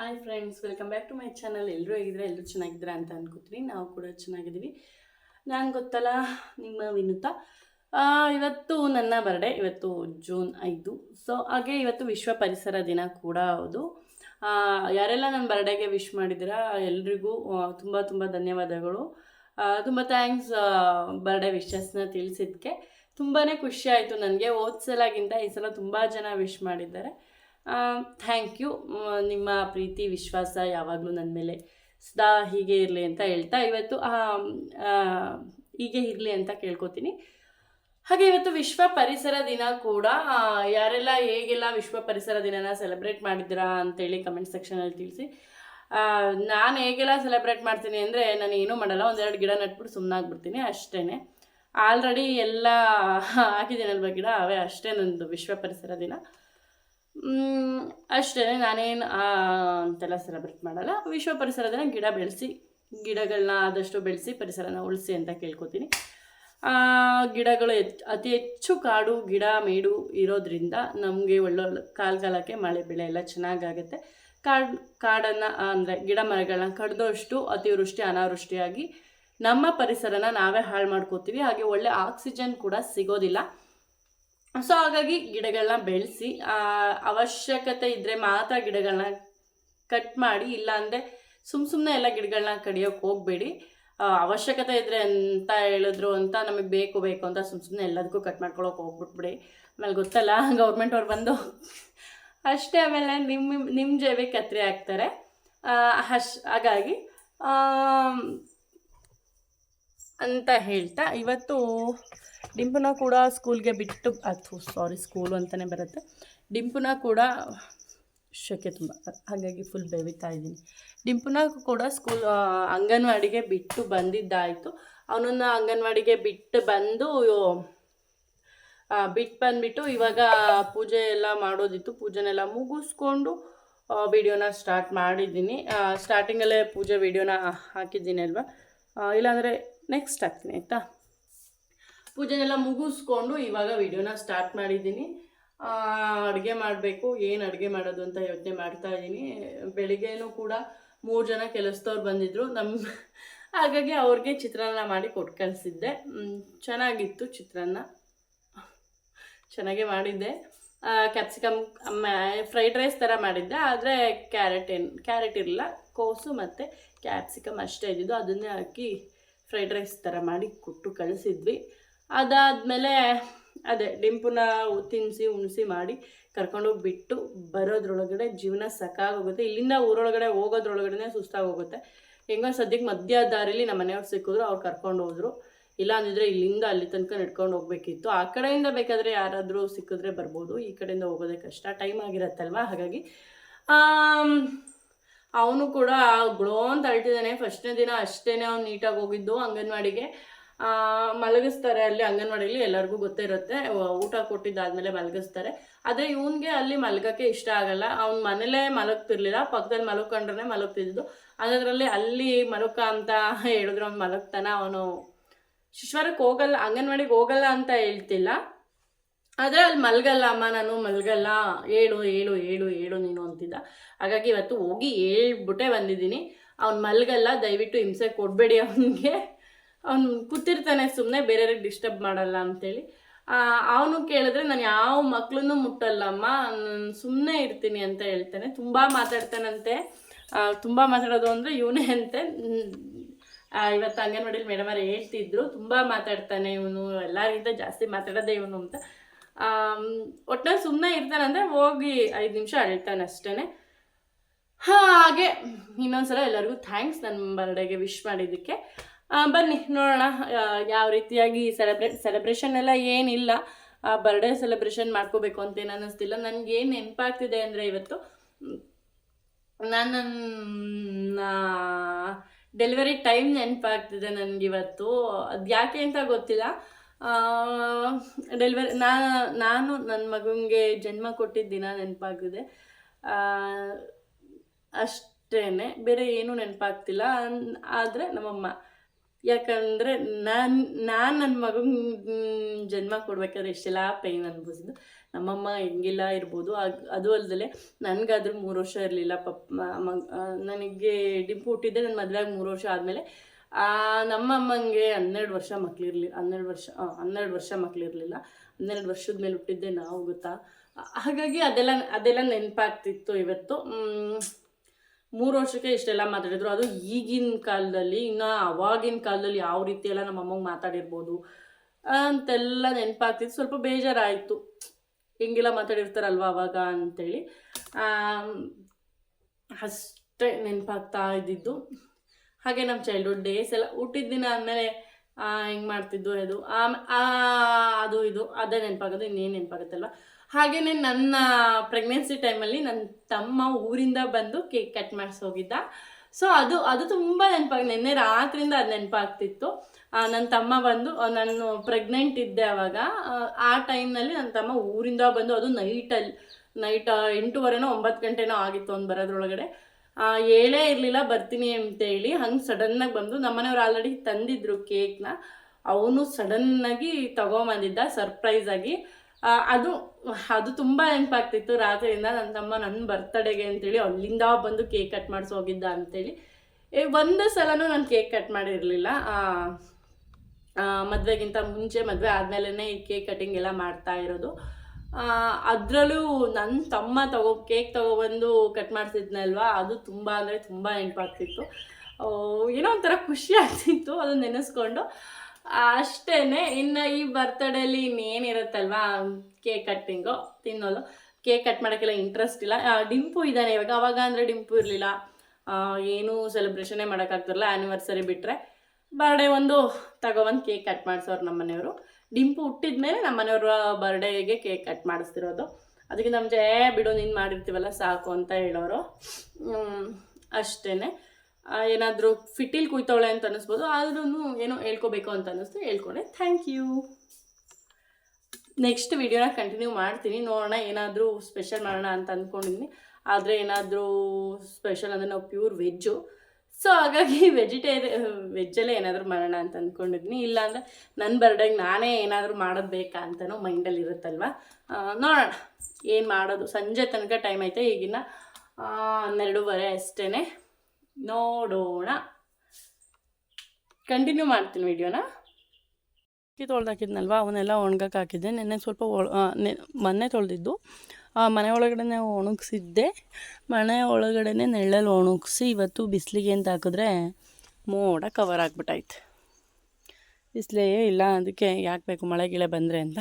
Hi friends welcome back to my channel ಎಲ್ಲರೂ ಹೇಗಿದ್ರೆ ಎಲ್ಲರೂ ಚೆನ್ನಾಗಿದ್ದೀರಾ ಅಂತ ಅನ್ಕೋತೀನಿ. ನಾವು ಕೂಡ ಚೆನ್ನಾಗಿದ್ದೀವಿ. ನಾನು ಗೊತ್ತಲ್ಲ, ನಿಮ್ಮ ವಿನುತ. ಇವತ್ತು ನನ್ನ ಬರ್ಡೇ ಇವತ್ತು ಜೂನ್ ಐದು. ಸೊ ಹಾಗೆ ಇವತ್ತು ವಿಶ್ವ ಪರಿಸರ ದಿನ ಕೂಡ ಹೌದು. ಯಾರೆಲ್ಲ ನನ್ನ ಬರ್ಡೇಗೆ ವಿಶ್ ಮಾಡಿದ್ದೀರಾ, ಎಲ್ರಿಗೂ ತುಂಬ ತುಂಬ ಧನ್ಯವಾದಗಳು. ತುಂಬ ಥ್ಯಾಂಕ್ಸ್ ಬರ್ಡೇ ವಿಶಸ್ನ ತಿಳಿಸಿದ್ದಕ್ಕೆ ತುಂಬಾ ಖುಷಿ ಆಯಿತು ನನಗೆ. ಓದ್ಸಲಾಗಿಂತ ಸಲಗಿಂತ ಈ ಸಲ ತುಂಬ ಜನ ವಿಶ್ ಮಾಡಿದ್ದಾರೆ. ಥ್ಯಾಂಕ್ ಯು ನಿಮ್ಮ ಪ್ರೀತಿ, ವಿಶ್ವಾಸ ಯಾವಾಗಲೂ ನನ್ನ ಮೇಲೆ ಸದಾ ಹೀಗೆ ಇರಲಿ ಅಂತ ಹೇಳ್ತಾ ಇವತ್ತು ಹೀಗೆ ಇರಲಿ ಅಂತ ಕೇಳ್ಕೊತೀನಿ. ಹಾಗೆ ಇವತ್ತು ವಿಶ್ವ ಪರಿಸರ ದಿನ ಕೂಡ ಯಾರೆಲ್ಲ ಹೇಗೆಲ್ಲ ವಿಶ್ವ ಪರಿಸರ ದಿನನ ಸೆಲೆಬ್ರೇಟ್ ಮಾಡಿದ್ದೀರಾ ಅಂತೇಳಿ ಕಮೆಂಟ್ ಸೆಕ್ಷನಲ್ಲಿ ತಿಳಿಸಿ. ನಾನು ಹೇಗೆಲ್ಲ ಸೆಲೆಬ್ರೇಟ್ ಮಾಡ್ತೀನಿ ಅಂದರೆ ನಾನು ಏನೂ ಮಾಡಲ್ಲ, ಒಂದೆರಡು ಗಿಡ ನಟ್ಬಿಟ್ಟು ಸುಮ್ಮನಾಗ್ಬಿಡ್ತೀನಿ ಅಷ್ಟೇ ಆಲ್ರೆಡಿ ಎಲ್ಲ ಹಾಕಿದ್ದೀನಲ್ವ ಗಿಡ, ಅವೇ ಅಷ್ಟೇ ನಂದು ವಿಶ್ವ ಪರಿಸರ ದಿನ. ಅಷ್ಟೇ, ನಾನೇನು ಅಂತೆಲ್ಲ ಸೆಲೆಬ್ರೇಟ್ ಮಾಡಲ್ಲ. ವಿಶ್ವ ಪರಿಸರ ದಿನ ಗಿಡ ಬೆಳೆಸಿ ಗಿಡಗಳನ್ನ ಆದಷ್ಟು ಬೆಳೆಸಿ, ಪರಿಸರನ ಉಳಿಸಿ ಅಂತ ಕೇಳ್ಕೊತೀನಿ. ಗಿಡಗಳು ಅತಿ ಹೆಚ್ಚು ಕಾಡು, ಗಿಡ, ಮೇಡು ಇರೋದ್ರಿಂದ ನಮಗೆ ಒಳ್ಳೊಳ್ಳೆ ಕಾಲ ಕಾಲಕ್ಕೆ ಮಳೆ ಬೆಳೆ ಎಲ್ಲ ಚೆನ್ನಾಗಾಗುತ್ತೆ. ಕಾಡು, ಕಾಡನ್ನು ಅಂದರೆ ಗಿಡ ಮರಗಳನ್ನ ಕಡ್ದಷ್ಟು ಅತಿವೃಷ್ಟಿ, ಅನಾವೃಷ್ಟಿಯಾಗಿ ನಮ್ಮ ಪರಿಸರನ ನಾವೇ ಹಾಳು ಮಾಡ್ಕೋತೀವಿ. ಹಾಗೆ ಒಳ್ಳೆ ಆಕ್ಸಿಜನ್ ಕೂಡ ಸಿಗೋದಿಲ್ಲ. ಸೊ ಹಾಗಾಗಿ ಗಿಡಗಳನ್ನ ಬೆಳೆಸಿ ಅವಶ್ಯಕತೆ ಇದ್ದರೆ ಮಾತ್ರ ಗಿಡಗಳನ್ನ ಕಟ್ ಮಾಡಿ, ಇಲ್ಲಾಂದರೆ ಸುಮ್ಮ ಸುಮ್ಮನೆ ಎಲ್ಲ ಗಿಡಗಳನ್ನ ಕಡಿಯೋಕೆ ಹೋಗಬೇಡಿ. ಅವಶ್ಯಕತೆ ಇದ್ದರೆ ಅಂತ ಹೇಳಿದ್ರು ಅಂತ ನಮಗೆ ಬೇಕು ಬೇಕು ಅಂತ ಸುಮ್ಮ ಸುಮ್ಮನೆ ಎಲ್ಲದಕ್ಕೂ ಕಟ್ ಮಾಡ್ಕೊಳಕ್ಕೆ ಹೋಗ್ಬಿಟ್ಬಿಡಿ. ಆಮೇಲೆ ಗೊತ್ತಲ್ಲ ಗೌರ್ಮೆಂಟ್ ಅವ್ರು ಬಂದು ಅಷ್ಟೇ, ಆಮೇಲೆ ನಿಮ್ಮ ನಿಮ್ಮ ಜೇಬಿ ಕತ್ರಿ ಹಾಕ್ತಾರೆ. ಅಶ್ ಹಾಗಾಗಿ ಅಂತ ಹೇಳ್ತಾ, ಇವತ್ತು ಡಿಂಪುನ ಕೂಡ ಸ್ಕೂಲ್ಗೆ ಬಿಟ್ಟು ಅಥವಾ ಸಾರಿ ಸ್ಕೂಲು ಅಂತಲೇ ಬರುತ್ತೆ. ಡಿಂಪುನ ಕೂಡ ಶಕೆ ತುಂಬ, ಹಾಗಾಗಿ ಫುಲ್ ಬೆವಿತಾ ಇದ್ದೀನಿ. ಡಿಂಪುನ ಕೂಡ ಸ್ಕೂಲ್ ಅಂಗನವಾಡಿಗೆ ಬಿಟ್ಟು ಬಂದಿದ್ದಾಯಿತು. ಅವನನ್ನು ಅಂಗನವಾಡಿಗೆ ಬಿಟ್ಟು ಬಂದು ಬಿಟ್ಟು ಬಂದುಬಿಟ್ಟು ಇವಾಗ ಪೂಜೆ ಎಲ್ಲ ಮಾಡೋದಿತ್ತು. ಪೂಜೆನೆಲ್ಲ ಮುಗಿಸ್ಕೊಂಡು ವಿಡಿಯೋನ ಸ್ಟಾರ್ಟ್ ಮಾಡಿದ್ದೀನಿ. ಸ್ಟಾರ್ಟಿಂಗಲ್ಲೇ ಪೂಜೆ ವಿಡಿಯೋನ ಹಾಕಿದ್ದೀನಿ ಅಲ್ವಾ ಇಲ್ಲಾಂದರೆ ನೆಕ್ಸ್ಟ್ ಹಾಕ್ತೀನಿ, ಆಯಿತಾ? ಪೂಜೆನೆಲ್ಲ ಮುಗಿಸ್ಕೊಂಡು ಇವಾಗ ವಿಡಿಯೋನ ಸ್ಟಾರ್ಟ್ ಮಾಡಿದ್ದೀನಿ. ಅಡುಗೆ ಮಾಡಬೇಕು, ಏನು ಅಡುಗೆ ಮಾಡೋದು ಅಂತ ಯೋಚನೆ ಮಾಡ್ತಾ ಇದ್ದೀನಿ. ಬೆಳಿಗ್ಗೆನೂ ಕೂಡ ಮೂರು ಜನ ಕೆಲಸದವ್ರು ಬಂದಿದ್ದರು ನಮ್ಮ ಹಾಗಾಗಿ ಅವ್ರಿಗೆ ಚಿತ್ರಾನ್ನ ಮಾಡಿ ಕೊಟ್ಟು ಕಳಿಸಿದ್ದೆ. ಚೆನ್ನಾಗಿತ್ತು ಚಿತ್ರಾನ್ನ. ಚೆನ್ನಾಗೇ ಮಾಡಿದ್ದೆ. ಕ್ಯಾಪ್ಸಿಕಮ್ ಫ್ರೈಡ್ ರೈಸ್ ಥರ ಮಾಡಿದ್ದೆ. ಆದರೆ ಕ್ಯಾರೆಟ್ ಏನು ಕ್ಯಾರೆಟ್ ಇರಲಿಲ್ಲ. ಕೋಸು ಮತ್ತು ಕ್ಯಾಪ್ಸಿಕಮ್ ಅಷ್ಟೇ ಇದ್ದಿದ್ದು. ಅದನ್ನೇ ಹಾಕಿ ಫ್ರೈಡ್ ರೈಸ್ ಥರ ಮಾಡಿ ಕೊಟ್ಟು ಕಳಿಸಿದ್ವಿ. ಅದಾದಮೇಲೆ ಅದೇ ಡಿಂಪುನ ತಿನ್ನಿಸಿ ಉಣಿಸಿ ಮಾಡಿ ಕರ್ಕೊಂಡೋಗಿ ಬಿಟ್ಟು ಬರೋದ್ರೊಳಗಡೆ ಜೀವನ ಸಾಕಾಗೋಗುತ್ತೆ. ಇಲ್ಲಿಂದ ಊರೊಳಗಡೆ ಹೋಗೋದ್ರೊಳಗಡೆ ಸುಸ್ತಾಗೋಗುತ್ತೆ. ಹೆಂಗೋ ಸದ್ಯಕ್ಕೆ ಮಧ್ಯ ದಾರಿಲಿ ನಮ್ಮ ಮನೆಯವ್ರು ಸಿಕ್ಕಿದ್ರು, ಅವ್ರು ಕರ್ಕೊಂಡು ಹೋದ್ರು ಇಲ್ಲ ಅಂದಿದ್ರೆ ಇಲ್ಲಿಂದ ಅಲ್ಲಿ ತನಕ ನಡ್ಕೊಂಡು ಹೋಗ್ಬೇಕಿತ್ತು. ಆ ಕಡೆಯಿಂದ ಬೇಕಾದರೆ ಯಾರಾದರೂ ಸಿಕ್ಕಿದ್ರೆ ಬರ್ಬೋದು. ಈ ಕಡೆಯಿಂದ ಹೋಗೋದೇ ಕಷ್ಟ. ಟೈಮ್ ಆಗಿರತ್ತಲ್ವ? ಹಾಗಾಗಿ ಅವನು ಕೂಡ ಗ್ಲೋ ಅಂತ ಅಳ್ತಿದ್ದಾನೆ. ಫಸ್ಟ್ನೇ ದಿನ ಅಷ್ಟೇ ಅವ್ನು ನೀಟಾಗಿ ಹೋಗಿದ್ದು ಅಂಗನವಾಡಿಗೆ. ಮಲಗಿಸ್ತಾರೆ ಅಲ್ಲಿ ಅಂಗನವಾಡಿಲಿ, ಎಲ್ಲರಿಗೂ ಗೊತ್ತೇ ಇರುತ್ತೆ. ವ- ಊಟ ಕೊಟ್ಟಿದ್ದಾದ್ಮೇಲೆ ಮಲಗಿಸ್ತಾರೆ. ಆದರೆ ಇವನ್ಗೆ ಅಲ್ಲಿ ಮಲಗಕ್ಕೆ ಇಷ್ಟ ಆಗಲ್ಲ. ಅವ್ನ ಮನೇಲೇ ಮಲಗ್ತಿರ್ಲಿಲ್ಲ. ಪಕ್ಕದಲ್ಲಿ ಮಲಗ್ಕೊಂಡ್ರೆ ಮಲಗ್ತಿದ್ದು ಹಾಗಾದ್ರಲ್ಲಿ ಅಲ್ಲಿ ಮಲಕ ಅಂತ ಹೇಳಿದ್ರು. ಅವ್ನು ಮಲಗ್ತಾನ. ಅವನು ಶಿಶ್ವರಕ್ಕೆ ಹೋಗಲ್ಲ, ಅಂಗನವಾಡಿಗೆ ಹೋಗಲ್ಲ ಅಂತ ಹೇಳ್ತಿಲ್ಲ. ಆದರೆ ಅಲ್ಲಿ ಮಲಗಲ್ಲ, ಅಮ್ಮ, ನಾನು ಮಲಗಲ್ಲ. ಏಳು ಏಳು ಏಳು ಏಳು ನೀನು ಅಂತಿದ್ದ. ಹಾಗಾಗಿ ಇವತ್ತು ಹೋಗಿ ಹೇಳ್ಬಿಟ್ಟೆ ಬಂದಿದ್ದೀನಿ. ಅವ್ನು ಮಲಗಲ್ಲ. ದಯವಿಟ್ಟು ಹಿಂಸೆ ಕೊಡಬೇಡಿ ಅವನಿಗೆ. ಅವ್ನು ಕೂತಿರ್ತಾನೆ ಸುಮ್ಮನೆ ಬೇರೆಯವ್ರಿಗೆ ಡಿಸ್ಟರ್ಬ್ ಮಾಡಲ್ಲ ಅಂತೇಳಿ. ಅವನು ಕೇಳಿದ್ರೆ ನಾನು ಯಾವ ಮಕ್ಕಳನ್ನು ಮುಟ್ಟಲ್ಲಮ್ಮ ನಾನು ಸುಮ್ಮನೆ ಇರ್ತೀನಿ ಅಂತ ಹೇಳ್ತಾನೆ. ತುಂಬ ಮಾತಾಡ್ತಾನಂತೆ. ತುಂಬ ಮಾತಾಡೋದು ಅಂದರೆ ಇವನೇ ಅಂತೆ. ಇವತ್ತು ಅಂಗನವಾಡಿಲಿ ಮೇಡಮ್ ಅವ್ರು ಹೇಳ್ತಿದ್ರು, ತುಂಬ ಮಾತಾಡ್ತಾನೆ ಇವನು, ಎಲ್ಲರಿಗಿಂತ ಜಾಸ್ತಿ ಮಾತಾಡೋದೇ ಇವನು ಅಂತ. ಒಟ್ನಲ್ಲಿ ಸುಮ್ಮನೆ ಇರ್ತಾನಂದ್ರೆ ಹೋಗಿ ಐದು ನಿಮಿಷ ಅಳ್ತಾನೆ ಅಷ್ಟೇ ಹಾಗೆ ಇನ್ನೊಂದ್ಸಲ ಎಲ್ಲರಿಗೂ ಥ್ಯಾಂಕ್ಸ್ ನನ್ನ ಬರ್ಡೇಗೆ ವಿಶ್ ಮಾಡಿದ್ದಕ್ಕೆ. ಬನ್ನಿ ನೋಡೋಣ ಯಾವ ರೀತಿಯಾಗಿ ಸೆಲೆಬ್ರೇ ಸೆಲೆಬ್ರೇಷನ್ ಎಲ್ಲ ಏನಿಲ್ಲ. ಬರ್ಡೇ ಸೆಲೆಬ್ರೇಷನ್ ಮಾಡ್ಕೋಬೇಕು ಅಂತ ಏನು ಅನ್ನಿಸ್ತಿಲ್ಲ. ಏನು ನೆನಪಾಗ್ತಿದೆ ಅಂದರೆ ಇವತ್ತು ನನ್ನ ಡೆಲಿವರಿ ಟೈಮ್ ನೆನಪಾಗ್ತಿದೆ ನನಗಿವತ್ತು ಅದು ಯಾಕೆ ಅಂತ ಗೊತ್ತಿಲ್ಲ. ಡೆಲಿವರಿ ನಾನು ನಾನು ನನ್ನ ಮಗನಿಗೆ ಜನ್ಮ ಕೊಟ್ಟಿದ್ದ ದಿನ ನೆನಪಾಗ್ತಿದೆ. ಅಷ್ಟೇ ಬೇರೆ ಏನೂ ನೆನಪಾಗ್ತಿಲ್ಲ. ಆದರೆ ನಮ್ಮಮ್ಮ ಯಾಕಂದರೆ ನಾನು ನಾನು ನನ್ನ ಮಗನ ಜನ್ಮ ಕೊಡ್ಬೇಕಾದ್ರೆ ಎಷ್ಟೆಲ್ಲ ಪೈನ್ ಅನ್ಬೋದು ನಮ್ಮಮ್ಮ ಹೆಂಗಿಲ್ಲ ಇರ್ಬೋದು ಅದು ಅಲ್ದಲೆ ನನಗಾದ್ರೂ ಮೂರು ವರ್ಷ ಇರಲಿಲ್ಲ ಪಪ್ಪ ಮ- ಮ- ನನಗೆ ಡಿಂಪು ಹುಟ್ಟಿದ್ದೆ ನನ್ನ ಮದುವೆಯಾಗಿ ಮೂರು ವರ್ಷ ಆದಮೇಲೆ ನಮ್ಮಮ್ಮಂಗೆ ಹನ್ನೆರಡು ವರ್ಷ ಮಕ್ಳಿರ್ಲಿ, ಹನ್ನೆರಡು ವರ್ಷ ಹನ್ನೆರಡು ವರ್ಷ ಮಕ್ಳಿರ್ಲಿಲ್ಲ, ಹನ್ನೆರಡು ವರ್ಷದ ಮೇಲೆ ಹುಟ್ಟಿದ್ದೆ ನಾವು, ಗೊತ್ತಾ? ಹಾಗಾಗಿ ಅದೆಲ್ಲ ಅದೆಲ್ಲ ನೆನಪಾಗ್ತಿತ್ತು ಇವತ್ತು ಮೂರು ವರ್ಷಕ್ಕೆ ಇಷ್ಟೆಲ್ಲ ಮಾತಾಡಿದ್ರು. ಅದು ಈಗಿನ ಕಾಲದಲ್ಲಿ, ಇನ್ನು ಅವಾಗಿನ ಕಾಲದಲ್ಲಿ ಯಾವ ರೀತಿ ಎಲ್ಲ ನಮ್ಮ ಅಮ್ಮಗೆ ಮಾತಾಡಿರ್ಬೋದು ಅಂತೆಲ್ಲ ನೆನಪಾಗ್ತಿತ್ತು. ಸ್ವಲ್ಪ ಬೇಜಾರಾಯಿತು. ಹಿಂಗೆಲ್ಲ ಮಾತಾಡಿರ್ತಾರಲ್ವ ಅವಾಗ ಅಂತೇಳಿ. ಅಷ್ಟೇ ನೆನಪಾಗ್ತಾ ಇದ್ದಿದ್ದು. ಹಾಗೆ ನಮ್ಮ ಚೈಲ್ಡ್ಹುಡ್ ಡೇಸ್ ಎಲ್ಲ ಹುಟ್ಟಿದ ದಿನ ಆದಮೇಲೆ ಹಿಂಗೆ ಮಾಡ್ತಿದ್ದು ಅದು. ಅದು ಇದು ಅದೇ ನೆನಪಾಗೋದು ಇನ್ನೇನು ನೆನಪಾಗುತ್ತಲ್ವ? ಹಾಗೆಯೇ ನನ್ನ ಪ್ರೆಗ್ನೆನ್ಸಿ ಟೈಮಲ್ಲಿ ನನ್ನ ತಮ್ಮ ಊರಿಂದ ಬಂದು ಕೇಕ್ ಕಟ್ ಮಾಡಿಸಿ ಹೋಗಿದ್ದ ಸೊ ಅದು ಅದು ತುಂಬ ನೆನಪಾಗ ನಿನ್ನೆ ರಾತ್ರಿಯಿಂದ ಅದು ನೆನಪಾಗ್ತಿತ್ತು. ನನ್ನ ತಮ್ಮ ಬಂದು ನಾನು ಪ್ರೆಗ್ನೆಂಟ್ ಇದ್ದೆ ಅವಾಗ. ಆ, ಟೈಮ್ನಲ್ಲಿ ನನ್ನ ತಮ್ಮ ಊರಿಂದ ಬಂದು ಅದು ನೈಟಲ್ಲಿ ನೈಟ್ ಎಂಟೂವರೆನೋ ಒಂಬತ್ತು ಗಂಟೆನೋ ಆಗಿತ್ತು ಅವ್ನು ಬರೋದ್ರೊಳಗಡೆ. ಹೇಳೇ ಇರಲಿಲ್ಲ ಬರ್ತೀನಿ ಅಂತೇಳಿ ಹಂಗೆ ಸಡನ್ನಾಗಿ ಬಂದು ನಮ್ಮನೆಯವ್ರು ಆಲ್ರೆಡಿ ತಂದಿದ್ರು ಕೇಕ್ನ ಅವನು ಸಡನ್ನಾಗಿ ತಗೊಂಬಂದಿದ್ದ ಸರ್ಪ್ರೈಸ್ ಆಗಿ. ಆ, ಅದು ಅದು ತುಂಬ ನೆನಪಾಗ್ತಿತ್ತು ರಾತ್ರಿಯಿಂದ ನನ್ನ ತಮ್ಮ ನನ್ನ ಬರ್ತಡೆಗೆ ಅಂತೇಳಿ ಅಲ್ಲಿಂದ ಬಂದು ಕೇಕ್ ಕಟ್ ಮಾಡಿಸಿ ಹೋಗಿದ್ದ ಅಂತೇಳಿ ಒಂದು ಸಲನೂ ನಾನು ಕೇಕ್ ಕಟ್ ಮಾಡಿರಲಿಲ್ಲ. ಮದುವೆಗಿಂತ ಮುಂಚೆ ಮದುವೆ ಆದಮೇಲೆ ಈ ಕೇಕ್ ಕಟಿಂಗ್ ಎಲ್ಲ ಮಾಡ್ತಾ ಇರೋದು. ಅದರಲ್ಲೂ ನನ್ನ ತಮ್ಮ ತಗೋ ಕೇಕ್ ತಗೊಬಂದು ಕಟ್ ಮಾಡ್ತಿದ್ನಲ್ವಾ ಅದು ತುಂಬ ಅಂದರೆ ತುಂಬ ನೆನಪಾಗ್ತಿತ್ತು ಏನೋ ಒಂಥರ ಖುಷಿ ಆಗ್ತಿತ್ತು ಅದು ನೆನೆಸ್ಕೊಂಡು. ಅಷ್ಟೇ ಇನ್ನು ಈ ಬರ್ತಡೇಲಿ ಇನ್ನೇನಿರುತ್ತಲ್ವಾ ಕೇಕ್ ಕಟ್ಟಿಂಗು ತಿನ್ನೋದು. ಕೇಕ್ ಕಟ್ ಮಾಡೋಕ್ಕೆಲ್ಲ ಇಂಟ್ರೆಸ್ಟ್ ಇಲ್ಲ. ಡಿಂಪು ಇದ್ದಾನೆ ಇವಾಗ. ಅವಾಗ ಅಂದರೆ ಡಿಂಪು ಇರಲಿಲ್ಲ. ಏನೂ ಸೆಲೆಬ್ರೇಷನ್ನೇ ಮಾಡೋಕ್ಕಾಗ್ತಿರಲ್ಲ ಆ್ಯನಿವರ್ಸರಿ ಬಿಟ್ಟರೆ ಬರ್ಡೇ ಒಂದು ತಗೊಬಂದು ಕೇಕ್ ಕಟ್ ಮಾಡಿಸೋರು ನಮ್ಮ ಮನೆಯವರು ಡಿಂಪು ಹುಟ್ಟಿದ ಮೇಲೆ ನಮ್ಮ ಮನೆಯವ್ರ ಬರ್ಡೇಗೆ ಕೇಕ್ ಕಟ್ ಮಾಡಿಸ್ತಿರೋದು. ಅದಕ್ಕೆ ನಮ್ಮ ಜೇ ಬಿಡು, ನೀನು ಮಾಡಿರ್ತೀವಲ್ಲ, ಸಾಕು, ಅಂತ ಹೇಳೋರು. ಅಷ್ಟೇ ಏನಾದರೂ ಫಿಟ್ಟಿಲ್ ಕುಯ್ತವಳೆ ಅಂತ ಅನ್ನಿಸ್ಬೋದು. ಆದ್ರೂ ಏನೋ ಹೇಳ್ಕೋಬೇಕು ಅಂತ ಅನ್ನಿಸ್ತು. ಹೇಳ್ಕೊಂಡೆ. Thank you. ನೆಕ್ಸ್ಟ್ ವಿಡಿಯೋನ ಕಂಟಿನ್ಯೂ ಮಾಡ್ತೀನಿ. ನೋಡೋಣ, ಏನಾದರೂ ಸ್ಪೆಷಲ್ ಮಾಡೋಣ ಅಂತ ಅಂದ್ಕೊಂಡಿದ್ದೀನಿ ಆದರೆ ಏನಾದರೂ ಸ್ಪೆಷಲ್ ಅಂದರೆ ನಾವು ಪ್ಯೂರ್ ವೆಜ್ಜು. ಸೊ ಹಾಗಾಗಿ ವೆಜಿಟೇರಿ ವೆಜ್ಜಲ್ಲೇ ಏನಾದರೂ ಮಾಡೋಣ ಅಂತ ಅಂದ್ಕೊಂಡಿದ್ನಿ ಇಲ್ಲಾಂದರೆ ನನ್ನ ಬರ್ಡೇಗೆ ನಾನೇ ಏನಾದರೂ ಮಾಡೋದು ಬೇಕಾ ಅಂತಲೂ ಮೈಂಡಲ್ಲಿ ಇರುತ್ತಲ್ವ? ನೋಡೋಣ. ಏನು ಮಾಡೋದು? ಸಂಜೆ ತನಕ ಟೈಮ್ ಐತೆ ಈಗಿನ ಹನ್ನೆರಡೂವರೆ ಅಷ್ಟೇ ನೋಡೋಣ. ಕಂಟಿನ್ಯೂ ಮಾಡ್ತೀನಿ ವಿಡಿಯೋನ ಅಕ್ಕಿ ತೊಳೆದಾಕಿದ್ನಲ್ವ ಅವನ್ನೆಲ್ಲ ಒಣಗಕ್ಕೆ ಹಾಕಿದ್ದೆ. ನೆನ್ನೆ ಸ್ವಲ್ಪ ಮೊನ್ನೆ ತೊಳೆದಿದ್ದು. ಮನೆ ಒಳಗಡೆ ಒಣಗಿಸಿದ್ದೆ. ಮನೆ ಒಳಗಡೆ ನೆಳ್ಳಲ್ಲಿ ಒಣಗಿಸಿ ಇವತ್ತು ಬಿಸಿಲಿಗೆ ಅಂತ ಹಾಕಿದ್ರೆ ಮೋಡ ಕವರ್ ಆಗ್ಬಿಟ್ಟೈತೆ ಬಿಸಿಲೇ ಇಲ್ಲ, ಅದಕ್ಕೆ ಯಾಕೆ ಬೇಕು ಮಳೆ ಗಿಳೆ ಬಂದರೆ ಅಂತ.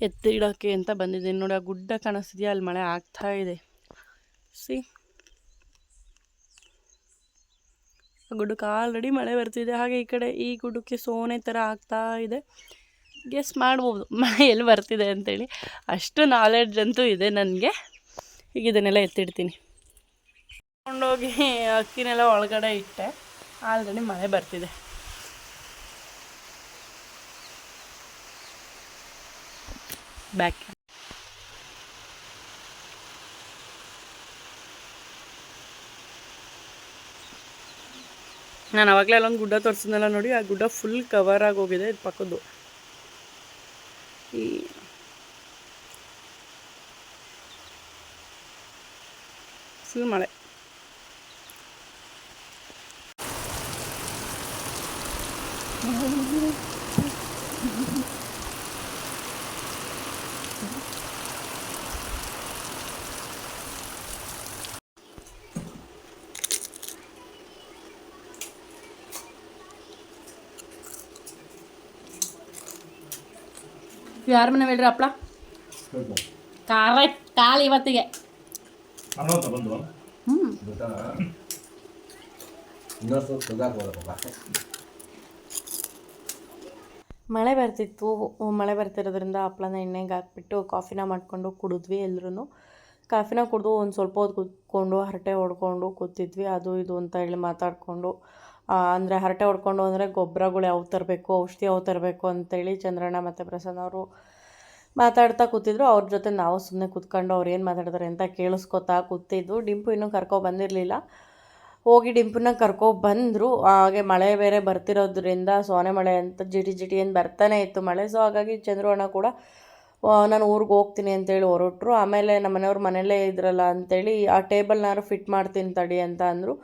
ಎತ್ತಿಡೋಕ್ಕೆ ಅಂತ ಬಂದಿದ್ದೀನಿ. ನೋಡಿ, ಆ ಗುಡ್ಡ ಕಾಣಿಸ್ತಿದೆಯಾ? ಅಲ್ಲಿ ಮಳೆ ಆಗ್ತಾ ಇದೆ. ಸಿ. ಆ ಗುಡ್ಡಕ್ಕೆ ಆಲ್ರೆಡಿ ಮಳೆ ಬರ್ತಿದೆ. ಹಾಗೆ ಈ ಕಡೆ ಈ ಗುಡ್ಡಕ್ಕೆ ಸೋನೆ ಥರ ಆಗ್ತಾ ಇದೆ. ಗೆಸ್ ಮಾಡ್ಬೋದು. ಮಳೆ ಎಲ್ಲಿ ಬರ್ತಿದೆ ಅಂತೇಳಿ. ಅಷ್ಟು ನಾಲೆಡ್ಜ್ ಅಂತೂ ಇದೆ ನನಗೆ. ಈಗ ಇದನ್ನೆಲ್ಲ ಎತ್ತಿಡ್ತೀನಿ. ಕೊಂಡೋಗಿ ಅಕ್ಕಿನೆಲ್ಲ ಒಳಗಡೆ ಇಟ್ಟೆ. ಆಲ್ರೆಡಿ ಮಳೆ ಬರ್ತಿದೆ. ಬ್ಯಾಕ್ ನಾನು ಅವಾಗಲೇ ಅಲ್ಲೊಂದು ಗುಡ್ಡ ತೋರಿಸಿದ್ನಲ್ಲ ನೋಡಿ, ಆ ಗುಡ್ಡ ಫುಲ್ ಕವರ್ ಆಗಿ ಹೋಗಿದೆ ಇದು ಪಕ್ಕದ್ದು. ಈ ಫುಲ್ ಮಳೆ ಯಾರ ಮನೆ ಹೇಳ್ರಿ ಹಪ್ಳ? ಕರೆಕ್ಟ್ ಕಾಲು ಇವತ್ತಿಗೆ. ಹ್ಞೂ ಮಳೆ ಬರ್ತಿತ್ತು. ಮಳೆ ಬರ್ತಿರೋದ್ರಿಂದ ಹಪ್ಪಳನ ಎಣ್ಣೆಗೆ ಹಾಕ್ಬಿಟ್ಟು ಕಾಫಿನ ಮಾಡಿಕೊಂಡು ಕುಡಿದ್ವಿ ಎಲ್ಲರೂ ಕಾಫಿನ ಕುಡಿದು ಒಂದು ಸ್ವಲ್ಪ ಹೊತ್ತು ಕೂತ್ಕೊಂಡು ಹರಟೆ ಹೊಡ್ಕೊಂಡು ಕೂತಿದ್ವಿ. ಅದು ಇದು ಅಂತ ಹೇಳಿ ಮಾತಾಡಿಕೊಂಡು ಅಂದರೆ ಹರಟೆ ಹೊಡ್ಕೊಂಡು ಅಂದರೆ ಗೊಬ್ಬರಗಳು ಯಾವ ತರಬೇಕು, ಔಷಧಿ ಯಾವ ತರಬೇಕು ಅಂತೇಳಿ ಚಂದ್ರಣ್ಣ ಮತ್ತು ಪ್ರಸನ್ನ ಅವರು ಮಾತಾಡ್ತಾ ಕೂತಿದ್ರು. ಅವ್ರ ಜೊತೆ ನಾವು ಸುಮ್ಮನೆ ಕೂತ್ಕೊಂಡು ಅವ್ರು ಏನು ಮಾತಾಡ್ತಾರೆ ಅಂತ ಕೇಳಿಸ್ಕೊತಾ ಕೂತಿದ್ದು. ಡಿಂಪು ಇನ್ನೂ ಕರ್ಕೊ ಬಂದಿರಲಿಲ್ಲ. ಹೋಗಿ ಡಿಂಪನ್ನ ಕರ್ಕೊ ಬಂದರು. ಹಾಗೆ ಮಳೆ ಬೇರೆ ಬರ್ತಿರೋದ್ರಿಂದ ಸೋನೆ ಮಳೆ ಅಂತ ಜಿಟಿ ಜಿಟಿ ಏನು ಬರ್ತಾನೆ ಇತ್ತು ಮಳೆ. ಸೊ ಹಾಗಾಗಿ ಚಂದ್ರು ಅಣ್ಣ ಕೂಡ ನಾನು ಊರಿಗೆ ಹೋಗ್ತೀನಿ ಅಂತೇಳಿ ಹೊರಟ್ರು. ಆಮೇಲೆ ನಮ್ಮ ಮನೆಯವ್ರ ಮನೆಯಲ್ಲೇ ಇದ್ರಲ್ಲ ಅಂತೇಳಿ, ಆ ಟೇಬಲ್ನಾರು ಫಿಟ್ ಮಾಡ್ತೀನಿ ತಡಿ ಅಂತ ಅಂದರು.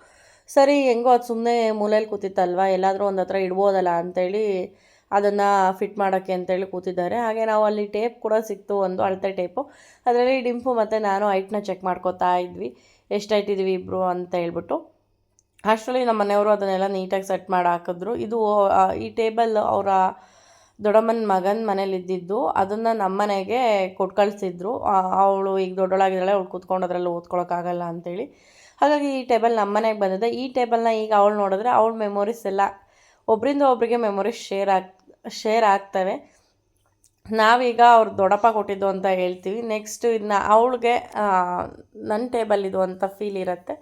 ಸರಿ, ಹೆಂಗೋ ಅದು ಸುಮ್ಮನೆ ಮೂಲೆಯಲ್ಲಿ ಕೂತಿತ್ತಲ್ವ, ಎಲ್ಲಾದರೂ ಒಂದು ಹತ್ರ ಇಡ್ಬೋದಲ್ಲ ಅಂತೇಳಿ ಅದನ್ನು ಫಿಟ್ ಮಾಡೋಕ್ಕೆ ಅಂತೇಳಿ ಕೂತಿದ್ದಾರೆ. ಹಾಗೆ ನಾವು ಅಲ್ಲಿ ಟೇಪ್ ಕೂಡ ಸಿಕ್ತು, ಒಂದು ಅಳತೆ ಟೇಪು. ಅದರಲ್ಲಿ ಡಿಂಪು ಮತ್ತು ನಾನು ಹೈಟ್ನ ಚೆಕ್ ಮಾಡ್ಕೋತಾ ಇದ್ವಿ. ಎಷ್ಟು ಹೈಟ್ ಇದೀವಿ ಇಬ್ಬರು ಅಂತ ಹೇಳ್ಬಿಟ್ಟು. ಅಷ್ಟರಲ್ಲಿ ನಮ್ಮ ಮನೆಯವರು ಅದನ್ನೆಲ್ಲ ನೀಟಾಗಿ ಸೆಟ್ ಮಾಡಿ ಹಾಕಿದ್ರು. ಇದು ಈ ಟೇಬಲ್ ಅವರ ದೊಡ್ಡಮ್ಮನ ಮಗನ ಮನೇಲಿ ಇದ್ದಿದ್ದು ಅದನ್ನು ನಮ್ಮ ಮನೆಗೆ ಕೊಟ್ಟು ಕಳಿಸಿದ್ರು. ಅವಳು ಈಗ ದೊಡ್ಡೋಳಾಗಿದ್ದಾಳೆ ಅವಳು ಕೂತ್ಕೊಂಡು ಅದರಲ್ಲಿ ಓದ್ಕೊಳಕ್ಕಾಗಲ್ಲ ಅಂತೇಳಿ. ಹಾಗಾಗಿ ಈ ಟೇಬಲ್ ನಮ್ಮ ಮನೆಗೆ ಬಂದಿದೆ. ಈ ಟೇಬಲ್ನ ಈಗ ಅವಳು ನೋಡಿದ್ರೆ ಅವಳ ಮೆಮೊರೀಸ್ ಎಲ್ಲ ಒಬ್ಬರಿಂದ ಒಬ್ಬರಿಗೆ ಮೆಮೊರೀಸ್ ಶೇರ್ ಆಗ್, ಶೇರ್ ಆಗ್ತವೆ. ನಾವೀಗ ಅವ್ರು ದೊಡ್ಡಪ್ಪ ಕೊಟ್ಟಿದ್ದು ಅಂತ ಹೇಳ್ತೀವಿ. ನೆಕ್ಸ್ಟ್ ಇದನ್ನ ಅವಳಿಗೆ ನನ್ನ ಟೇಬಲ್ ಇದು ಅಂತ ಫೀಲ್ ಇರುತ್ತೆ.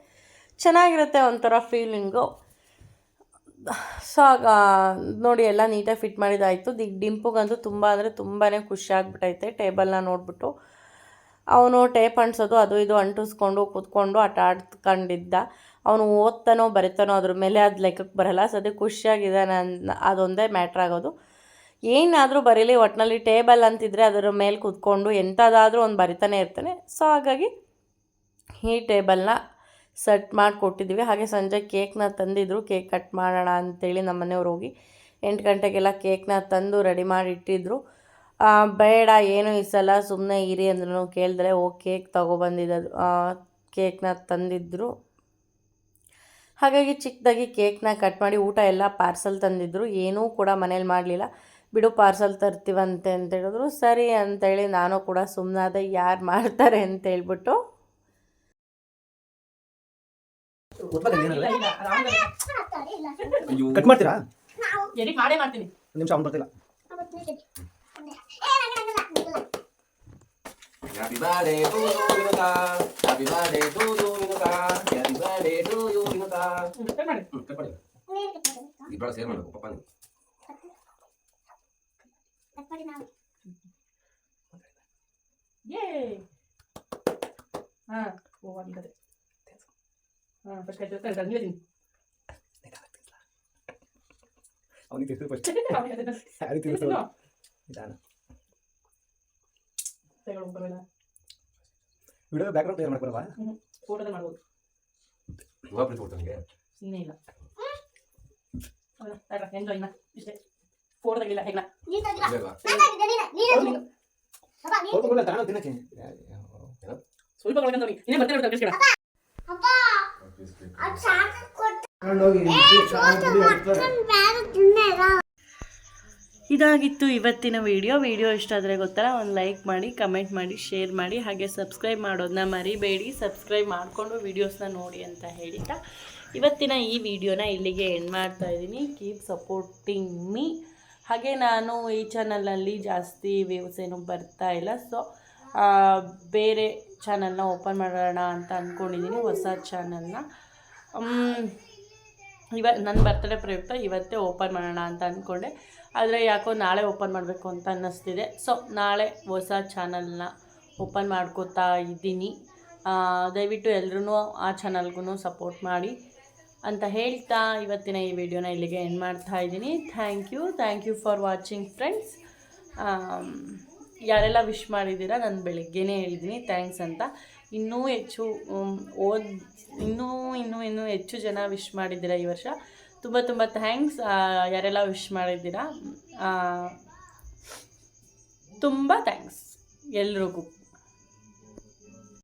ಚೆನ್ನಾಗಿರುತ್ತೆ ಒಂಥರ ಫೀಲಿಂಗು ಸೊ ನೋಡಿ ಎಲ್ಲ ನೀಟಾಗಿ ಫಿಟ್ ಮಾಡಿದಾಯಿತು. ದಿಗ್ ಡಿಂಪುಗಂತೂ ತುಂಬ ಅಂದರೆ ತುಂಬಾ ಖುಷಿ ಆಗ್ಬಿಟ್ಟೈತೆ ಟೇಬಲ್ನ ನೋಡಿಬಿಟ್ಟು. ಅವನು ಟೇಪ್ ಅಂಟಿಸೋದು ಅದು ಇದು ಅಂಟಿಸ್ಕೊಂಡು, ಕೂತ್ಕೊಂಡು ಆಟ ಆಡ್ಕೊಂಡಿದ್ದ. ಅವನು ಓದ್ತಾನೋ ಬರಿತಾನೋ ಅದ್ರ ಮೇಲೆ ಅದು ಲೆಕ್ಕಕ್ಕೆ ಬರಲ್ಲ. ಸದ್ಯ ಖುಷಿಯಾಗಿದೆ ನನ್ನ ಅದೊಂದೇ ಮ್ಯಾಟ್ರ್ ಆಗೋದು. ಏನಾದರೂ ಬರೀಲಿ ಒಟ್ಟಿನಲ್ಲಿ ಟೇಬಲ್ ಅಂತಿದ್ರೆ ಅದರ ಮೇಲೆ ಕೂತ್ಕೊಂಡು ಎಂಥದಾದರೂ ಒಂದು ಬರಿತಾನೆ ಇರ್ತಾನೆ. ಸೊ ಹಾಗಾಗಿ ಈ ಟೇಬಲ್ನ ಸೆಟ್ ಮಾಡಿ ಕೊಟ್ಟಿದ್ದೀವಿ ಹಾಗೆ ಸಂಜೆ ಕೇಕ್ನ ತಂದಿದ್ರು. ಕೇಕ್ ಕಟ್ ಮಾಡೋಣ ಅಂತೇಳಿ ನಮ್ಮ ಮನೆಯವ್ರು ಹೋಗಿ ಎಂಟು ಗಂಟೆಗೆಲ್ಲ ಕೇಕ್ನ ತಂದು ರೆಡಿ ಮಾಡಿ ಇಟ್ಟಿದ್ರು. ಬೇಡ, ಏನು ಈ ಸಲ ಸುಮ್ಮನೆ ಇರಿ ಅಂದ್ರೂ ಕೇಳಿದ್ರೆ ಹೋಗಿ ಕೇಕ್ ತೊಗೊಬಂದಿದ್ದು. ಕೇಕ್ನ ತಂದಿದ್ದರು ಹಾಗಾಗಿ ಚಿಕ್ಕದಾಗಿ ಕೇಕ್ನ ಕಟ್ ಮಾಡಿ ಊಟ ಎಲ್ಲ ಪಾರ್ಸಲ್ ತಂದಿದ್ದರು ಏನೂ ಕೂಡ ಮನೇಲಿ ಮಾಡಲಿಲ್ಲ. ಬಿಡು, ಪಾರ್ಸಲ್ ತರ್ತೀವಂತೆ ಅಂತ ಹೇಳಿದ್ರು. ಸರಿ ಅಂತೇಳಿ ನಾನು ಕೂಡ ಸುಮ್ಮನಾದ ಯಾರು ಮಾಡ್ತಾರೆ ಅಂತ ಹೇಳ್ಬಿಟ್ಟು ಕಟ್ ಮಾಡ್ತೀರಾ ಎಡಿಟ್ ಮಾಡೇ ಮಾಡ್ತೀನಿ ಒಂದು ನಿಮಿಷ ಅವ್ನು ಬರ್ತಿಲ್ಲ Happy birthday to you, Vinuta. Happy birthday to you, Vinuta. Happy birthday to you, Vinuta. Hmm, cut ಮಾಡಿ. ಇಬ್ಬರ ಸೇರ್ ಮಾಡ್ಬೇಕು ಪಪ್ಪ ನೀವು. ಯೇ ಹಾಂ ಓ ಆಗಿದ್ದಾರೆ ಹಾಂ ಫಸ್ಟ್ ಕಟ್ ನೀವೇ ತಿನ್ನಿ ಅವನಿಗೆ ತಿಳಿಸಿ ಫಸ್ಟ್ ಯಾರಿಗೆ ತಿಳಿಸು ನಿಧಾನ ವಿಡಿಯೋ ಬ್ಯಾಕ್ಗ್ರೌಂಡ್ ಕ್ಲಿಯರ್ ಮಾಡ್ಕೊಳವಾ ಫೋಟೋದಲ್ಲಿ ಮಾಡ್ಬೋದು. ಇವಾಗ ಪ್ರೀತಿ ಕೊಡ್ತಾನೆ ನಿಂಗೆ. ಇನ್ನೇ ಇಲ್ಲ. ಎಂಜಾಯ್ ಇನ್ನ ಇಷ್ಟೇ. ಫೋಟೋದಾಗಿಲ್ಲ ಹೇಗ ಇಲ್ಲೇ ತಿನ್ನಕ್ಕೆ. ಸ್ವಲ್ಪ ಕೊಡ್ಕೊಂಡು ನೋಡಿ ಇನ್ನೇ ಬರ್ತಾರೆ ಕಳಿಸ್ಕೊಡ ಇದಾಗಿತ್ತು ಇವತ್ತಿನ ವಿಡಿಯೋ. ವಿಡಿಯೋ ಇಷ್ಟ ಆದರೆ ಗೊತ್ತಲ್ಲ, ಒಂದು ಲೈಕ್ ಮಾಡಿ, ಕಮೆಂಟ್ ಮಾಡಿ, ಶೇರ್ ಮಾಡಿ, ಹಾಗೆ ಸಬ್ಸ್ಕ್ರೈಬ್ ಮಾಡೋದನ್ನ ಮರಿಬೇಡಿ. ಸಬ್ಸ್ಕ್ರೈಬ್ ಮಾಡಿಕೊಂಡು ವೀಡಿಯೋಸ್ನ ನೋಡಿ ಅಂತ ಹೇಳ್ತಾ ಇವತ್ತಿನ ಈ ವಿಡಿಯೋನ ಇಲ್ಲಿಗೆ ಎಂಡ್ ಮಾಡ್ತಾ ಇದ್ದೀನಿ. ಕೀಪ್ ಸಪೋರ್ಟಿಂಗ್ ಮೀ ಹಾಗೆ ನಾನು ಈ ಚಾನಲಲ್ಲಿ ಜಾಸ್ತಿ ವ್ಯೂಸ್ ಏನು ಬರ್ತಾ ಇಲ್ಲ. ಸೊ ಬೇರೆ ಚಾನಲ್ನ ಓಪನ್ ಮಾಡೋಣ ಅಂತ ಅಂದ್ಕೊಂಡಿದ್ದೀನಿ ಹೊಸ ಚಾನಲ್ನ ಇವ ನನ್ನ ಬರ್ತಡೇ ಪ್ರಯುಕ್ತ ಇವತ್ತೇ ಓಪನ್ ಮಾಡೋಣ ಅಂತ ಅಂದ್ಕೊಂಡೆ ಆದರೆ ಯಾಕೋ ನಾಳೆ ಓಪನ್ ಮಾಡಬೇಕು ಅಂತ ಅನ್ನಿಸ್ತಿದೆ. ಸೊ ನಾಳೆ ಹೊಸ ಚಾನಲ್ನ ಓಪನ್ ಮಾಡ್ಕೋತಾ ಇದ್ದೀನಿ. ದಯವಿಟ್ಟು ಎಲ್ಲರೂ ಆ ಚಾನಲ್ಗೂ ಸಪೋರ್ಟ್ ಮಾಡಿ ಅಂತ ಹೇಳ್ತಾ ಇವತ್ತಿನ ಈ ವಿಡಿಯೋನ ಇಲ್ಲಿಗೆ ಎಂಡ್ ಮಾಡ್ತಾ ಇದ್ದೀನಿ. Thank you thank you for watching friends ಯಾರೆಲ್ಲ ವಿಶ್ ಮಾಡಿದ್ದೀರಾ, ನಾನು ಬೆಳಗ್ಗೆನೇ ಹೇಳಿದ್ದೀನಿ. ಥ್ಯಾಂಕ್ಸ್ ಅಂತ. ಇನ್ನೂ ಹೆಚ್ಚು ಓದ್, ಇನ್ನೂ ಇನ್ನೂ ಇನ್ನೂ ಹೆಚ್ಚು ಜನ ವಿಶ್ ಮಾಡಿದ್ದೀರಾ ಈ ವರ್ಷ. ತುಂಬ ತುಂಬ ಥ್ಯಾಂಕ್ಸ್ ಯಾರೆಲ್ಲ ವಿಶ್ ಮಾಡಿದ್ದೀರಾ? ತುಂಬ ಥ್ಯಾಂಕ್ಸ್ ಎಲ್ರಿಗೂ.